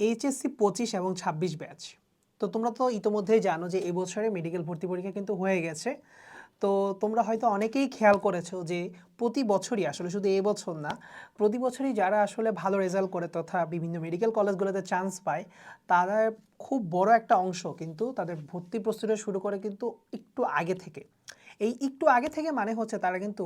HSC পঁচিশ এবং ছাব্বিশ ব্যাচ। তো তোমরা তো ইতোমধ্যেই জানো যে এবছরে মেডিকেল ভর্তি পরীক্ষা কিন্তু হয়ে গেছে। তো তোমরা হয়তো অনেকেই খেয়াল করেছ যে প্রতি বছরই, আসলে শুধু এই বছর না, প্রতি বছরই যারা আসলে ভালো রেজাল্ট করে তথা বিভিন্ন মেডিকেল কলেজগুলোতে চান্স পায় তারা খুব বড় একটা অংশ কিন্তু তাদের ভর্তি প্রস্তুতি শুরু করে কিন্তু একটু আগে থেকে। এই একটু আগে থেকে মানে হচ্ছে তারা কিন্তু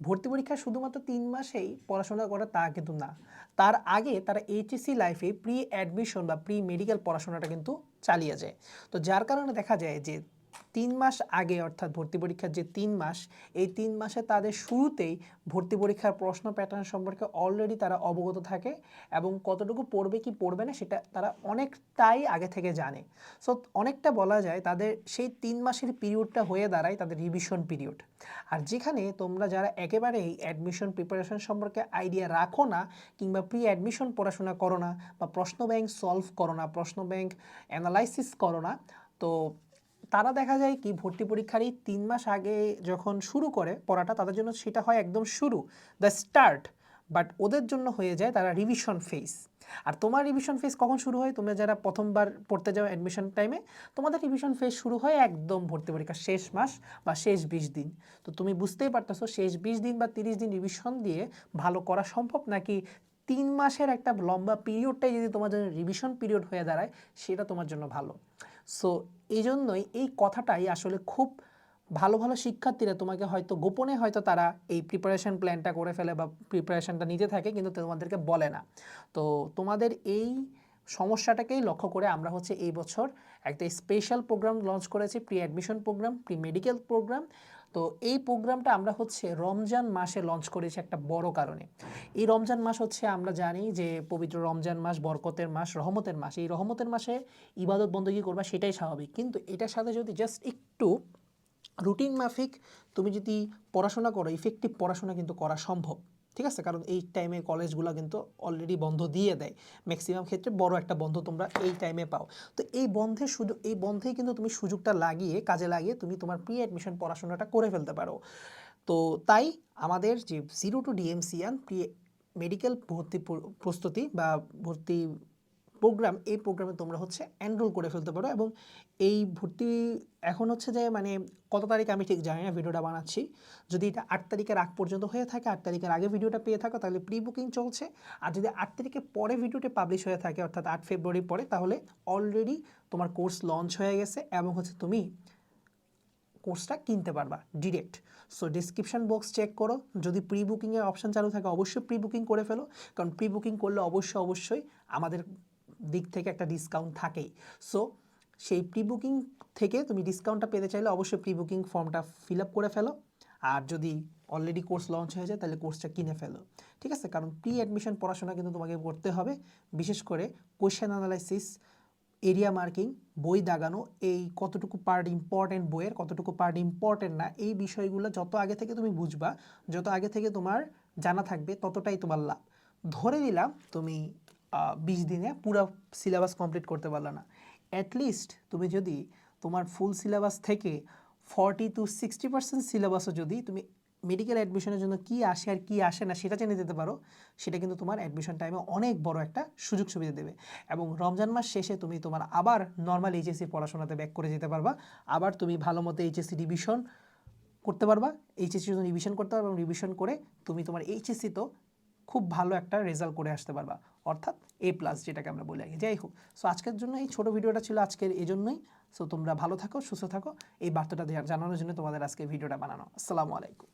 ভর্তি পরীক্ষা শুধুমাত্র তিন মাসেই পড়াশোনা করা তা কিন্তু না। তার আগে তারা এইচএসসি লাইফে প্রি অ্যাডমিশন বা প্রি মেডিকেল পড়াশোনাটা কিন্তু চালিয়ে যায়। তো যার কারণে দেখা যায় যে তিন মাস আগে অর্থাৎ ভর্তি পরীক্ষার যে তিন মাস, এই তিন মাসে তাদের শুরুতেই ভর্তি পরীক্ষার প্রশ্ন প্যাটার্ন সম্পর্কে অলরেডি তারা অবগত থাকে এবং কতটুকু পড়বে, কি পড়বে না সেটা তারা অনেকটাই আগে থেকে জানে। সো অনেকটা বলা যায় তাদের সেই তিন মাসের পিরিয়ডটা হয়ে দাঁড়ায় তাদের রিভিশন পিরিয়ড আর যেখানে তোমরা যারা একেবারেই অ্যাডমিশন প্রিপারেশন সম্পর্কে আইডিয়া রাখো না কিংবা প্রি অ্যাডমিশন পড়াশোনা করো না বা প্রশ্ন ব্যাংক সলভ করো না, প্রশ্ন ব্যাংক অ্যানালাইসিস করো না, তো তারা দেখা যায় কি, ভর্তি পরীক্ষার এই তিন মাস আগে যখন শুরু করে পড়াটা, তাদের জন্য সেটা হয় একদম শুরু, দ্য স্টার্ট। বাট ওদের জন্য হয়ে যায় তারা রিভিশন ফেস আর তোমার রিভিশন ফেস কখন শুরু হয়? তোমরা যারা প্রথমবার পড়তে যাও অ্যাডমিশন টাইমে তোমাদের রিভিশন ফেস শুরু হয় একদম ভর্তি পরীক্ষার শেষ মাস বা শেষ বিশ দিন। তো তুমি বুঝতেই পারতেছো, শেষ বিশ দিন বা তিরিশ দিন রিভিশন দিয়ে ভালো করা সম্ভব? নাকি তিন মাসের একটা লম্বা পিরিয়ডটাই যদি তোমার জন্য রিভিশন পিরিয়ড হয়ে দাঁড়ায়, সেটা তোমার জন্য ভালো? সো এই জন্যই এই কথাটাই আসলে খুব ভালো ভালো শিক্ষার্থীরা তোমাকে হয়তো গোপনে হয়তো তারা এই প্রিপারেশন প্ল্যানটা করে ফেলে বা প্রিপারেশনটা নিতে থাকে, কিন্তু তোমাদেরকে বলে না। তো তোমাদের এই সমস্যাটাকেই লক্ষ্য করে আমরা হচ্ছে এই বছর একটা স্পেশাল প্রোগ্রাম লঞ্চ করেছি pre admission program pre medical program তো এই প্রোগ্রামটা আমরা হচ্ছে রমজান মাসে লঞ্চ করেছি একটা বড় কারণে। এই রমজান মাস হচ্ছে আমরা জানি যে পবিত্র রমজান মাস, বরকতের মাস, রহমতের মাস। এই রহমতের মাসে ইবাদত বন্দী করবা সেটাই স্বাভাবিক। কিন্তু এটার সাথে যদি জাস্ট একটু রুটিন মাফিক, তুমি যদি পড়াশোনা করো ইফেক্টিভ পড়াশোনা কিন্তু করা সম্ভব। ঠিক আছে? কারণ এই টাইমে কলেজগুলো কিন্তু অলরেডি বন্ধ দিয়ে দেয়। ম্যাক্সিমাম ক্ষেত্রে বড় একটা বন্ধ তোমরা এই টাইমে পাও। তো এই বন্ধের সুযোগ এই বন্ধেই কিন্তু তুমি সুযোগটা লাগিয়ে, কাজে লাগিয়ে তুমি তোমার প্রি অ্যাডমিশন পড়াশোনাটা করে ফেলতে পারো। তো তাই আমাদের যে zero to DMCian pre medical ভর্তি প্রস্তুতি বা ভর্তি প্রোগ্রাম এই প্রোগ্রামে তোমরা হচ্ছে এনরোল করে ফেলতে পারো এবং এই ভর্তি এখন হচ্ছে যে মানে কত তারিখ আমি ঠিক জানি না, ভিডিওটা বানাচ্ছি। যদি এটা আট তারিখের আগ পর্যন্ত হয়ে থাকে, আট তারিখের আগে ভিডিওটা পেয়ে থাকো, তাহলে প্রি বুকিং চলছে। আর যদি আট তারিখের পরে ভিডিওটা পাবলিশ হয়ে থাকে, অর্থাৎ আট ফেব্রুয়ারি পরে, তাহলে অলরেডি তোমার কোর্স লঞ্চ হয়ে গেছে এবং হচ্ছে তুমি কোর্সটা কিনতে পারবা direct so description box check করো। যদি প্রি বুকিংয়ের অপশান চালু থাকে, অবশ্যই প্রি বুকিং করে ফেলো। কারণ প্রি বুকিং করলে অবশ্যই অবশ্যই আমাদের দিক থেকে একটা ডিসকাউন্ট থাকেই। সো সেই প্রি বুকিং থেকে তুমি ডিসকাউন্টটা পেতে চাইলে অবশ্যই প্রি বুকিং ফর্মটা ফিল আপ করে ফেলো। আর যদি অলরেডি কোর্স লঞ্চ হয়ে যায়, তাহলে কোর্সটা কিনে ফেলো। ঠিক আছে? কারণ প্রি অ্যাডমিশন পড়াশোনা কিন্তু তোমাকে করতে হবে। বিশেষ করে কোয়েশ্চেন অ্যানালাইসিস এরিয়া মার্কিং বই দাগানো, এই কতটুকু পার্ট ইম্পর্টেন্ট বইয়ের কতটুকু পার্ট ইম্পর্টেন্ট না, এই বিষয়গুলো যত আগে থেকে তুমি বুঝবা, যত আগে থেকে তোমার জানা থাকবে, ততটাই তোমার লাভ। ধরে নিলাম তুমি বিশ দিনে পুরো সিলেবাস কমপ্লিট করতে পারলে না। অ্যাটলিস্ট তুমি যদি তোমার ফুল সিলেবাস থেকে ফর্টি টু সিক্সটি পার্সেন্ট সিলেবাসও যদি তুমি মেডিকেল অ্যাডমিশনের জন্য কি আসে আর কি আসে না সেটা জেনে যেতে পারো, সেটা কিন্তু তোমার অ্যাডমিশন টাইমে অনেক বড় একটা সুযোগ সুবিধা দেবে। এবং রমজান মাস শেষে তুমি তোমার আবার নর্মাল এইচএসসি পড়াশোনাতে ব্যাক করে যেতে পারবা, আবার তুমি ভালো মতো এইচএসসি ডিভিশন করতে পারবা এইচএসসি জন্য রিভিশন করতে পারবা এবং রিভিশন করে তুমি তোমার এইচএসসি তো খুব ভালো একটা রেজাল্ট করে আসতে পারবা। অর্থাৎ এ প্লাস যেটাকে আমরা বলে রাখি যাই হোক সো আজকের জন্য এই ছোটো ভিডিওটা ছিল আজকের এই জন্যই সো তোমরা ভালো থাকো, সুস্থ থাকো। এই বার্তাটা জানানোর জন্য তোমাদের আজকে ভিডিওটা বানানো। আসসালামু আলাইকুম।